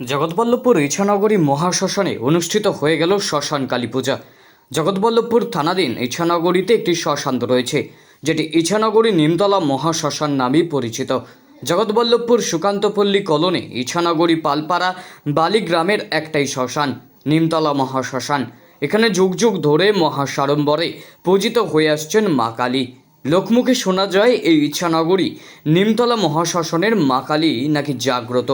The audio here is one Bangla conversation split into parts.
জগৎবল্লভপুর ইছানগরী মহাশ্মশানে অনুষ্ঠিত হয়ে গেল শ্মশান কালী পূজা। জগৎবল্লভপুর থানাধীন ইছানগরীতে একটি শ্মশান রয়েছে, যেটি ইছানগরী নিমতলা মহাশ্মশান নামেই পরিচিত। জগৎবল্লভপুর সুকান্তপল্লী কলোনি ইছানগরী পালপাড়া বালি গ্রামের একটাই শ্মশান, নিমতলা মহাশ্মশান। এখানে যুগ যুগ ধরে মহাসাড়ম্বরে পূজিত হয়ে আসছেন মা কালী। লোকমুখে শোনা যায়, এই ইচ্ছানগরী নিমতলা মহাশ্মশানের মা কালী নাকি জাগ্রত।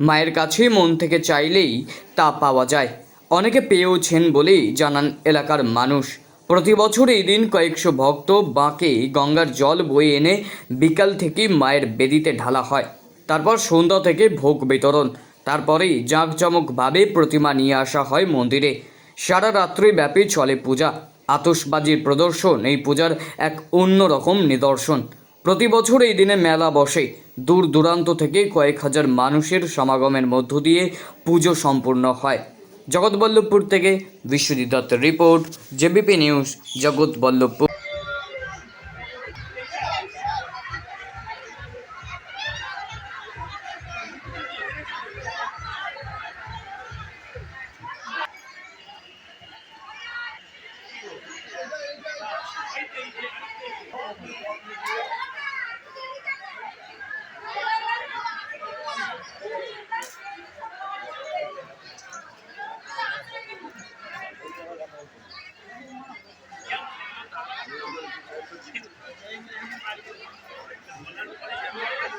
মায়ের কাছে মন থেকে চাইলেই তা পাওয়া যায়। অনেকে পেয়েওছেন বলেই জানান এলাকার মানুষ। প্রতি বছর এই দিন কয়েকশো ভক্ত বাঁকে গঙ্গার জল বয়ে এনে বিকাল থেকে মায়ের বেদিতে ঢালা হয়। তারপর সন্ধ্যা থেকে ভোগ বিতরণ। তারপরেই জাঁকজমকভাবে প্রতিমা নিয়ে আসা হয় মন্দিরে। সারা রাত্রি ব্যাপী চলে পূজা। আতশবাজির প্রদর্শন, এই পূজার এক অন্যরকম নিদর্শন। প্রতি বছর এই দিনে মেলা বসে। দূর দূরান্ত থেকে কয়েক হাজার মানুষের সমাগমের মধ্য দিয়ে পুজো সম্পূর্ণ হয়। জগৎবল্লভপুর থেকে বিশ্বজিৎ দত্তের রিপোর্ট, জেবিপি নিউজ, জগৎবল্লভপুর।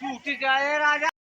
टूट जाए राजा?